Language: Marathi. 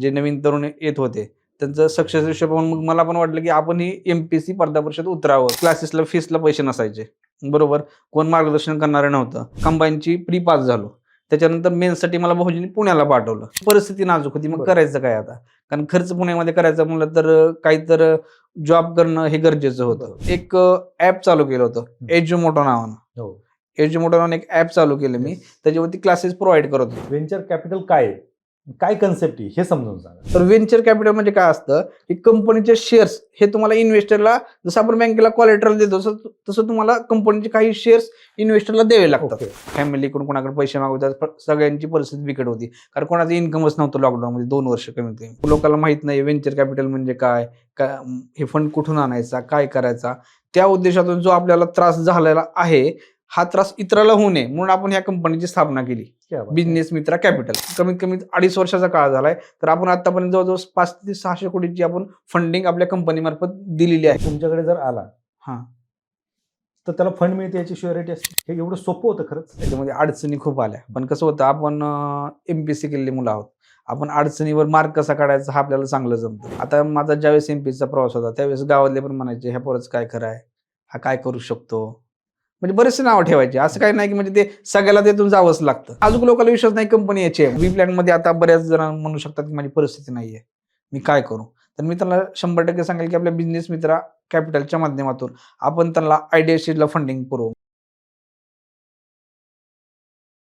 जे नवीन तरुण येत होते त्यांचं सक्सेस रेशो पाहून मग मला पण वाटलं की आपण ही एम पी सी स्पर्धा परिषद उतरावं क्लासेसला फीसला पैसे नसायचे. बरोबर? कोण मार्गदर्शन करणारं नव्हतं. कंबाईनची प्री पास झालो. त्याच्यानंतर मेन्ससाठी मला भाऊजींनी पुण्याला पाठवलं. परिस्थिती नाजूक होती. मग. करायचं काय आता? कारण खर्च पुण्यामध्ये करायचा म्हणलं तर काही तर जॉब करणं हे गरजेचं होतं. एक ऍप चालू केलं होतं. एज्युमोटो नावानं. हो. एज्युमोटो नावानं एक ऍप चालू केलं मी. त्याच्यावरती क्लासेस प्रोव्हाइड करत होतो. व्हेंचर कॅपिटल काय? काय कन्सेप्ट आहे हे समजून सांगा. तर व्हेंचर कॅपिटल म्हणजे काय असतं? की कंपनीचे शेअर्स हे तुम्हाला इन्व्हेस्टरला जसं आपण बँकेला कॉलेट्रल देतो तसं तसं तुम्हाला कंपनीचे काही शेअर्स इन्व्हेस्टरला द्यावे लागतात. फॅमिलीकडून कोणाकडे पैसे मागवतात सगळ्यांची परिस्थिती बिकट होती. कारण कोणाचं इन्कमच नव्हतं लॉकडाऊन मध्ये दोन वर्ष कमी लोकांना माहीत नाही व्हेंचर कॅपिटल म्हणजे काय का हे फंड कुठून आणायचा काय करायचा? त्या उद्देशातून जो आपल्याला त्रास झालेला आहे हा त्रास इतराला होऊ नये म्हणून आपण ह्या कंपनीची स्थापना केली. बिझनेस मित्रा कॅपिटल कमीत कमी अडीच वर्षाचा काळ झालाय. तर आपण आतापर्यंत जवळजवळ पाच ते सहाशे कोटीची आपण फंडिंग आपल्या कंपनीमार्फत दिलेली आहे. तुमच्याकडे जर आला हा. तर त्याला फंड मिळते याची शुअरिटी असते. हे एवढं सोपं होतं खरंच? त्याच्यामध्ये अडचणी खूप आल्या. पण कसं होतं आपण एम पी सी केलेली मुलं आहोत. आपण अडचणीवर मार्ग कसा काढायचा हा आपल्याला चांगलं जमतं. आता माझा ज्यावेळेस एम चा प्रवास होता त्यावेळेस गावातले पण म्हणायचे ह्या पोरच काय खरं आहे? हा काय करू शकतो? म्हणजे बरेचसे नावं ठेवायचे. असं काही नाही की म्हणजे ते सगळ्याला त्यातून जावंच लागतं. अजून लोकांना विश्वास नाही कंपनी याची आहे. वी प्लॅनमध्ये आता बऱ्याच जण म्हणू शकतात की माझी परिस्थिती नाही आहे मी काय करू? तर मी त्यांना शंभर टक्के सांगेल की आपल्या बिझनेस मित्रा कॅपिटलच्या माध्यमातून आपण त्यांना आयडियाशीला फंडिंग पुरवू.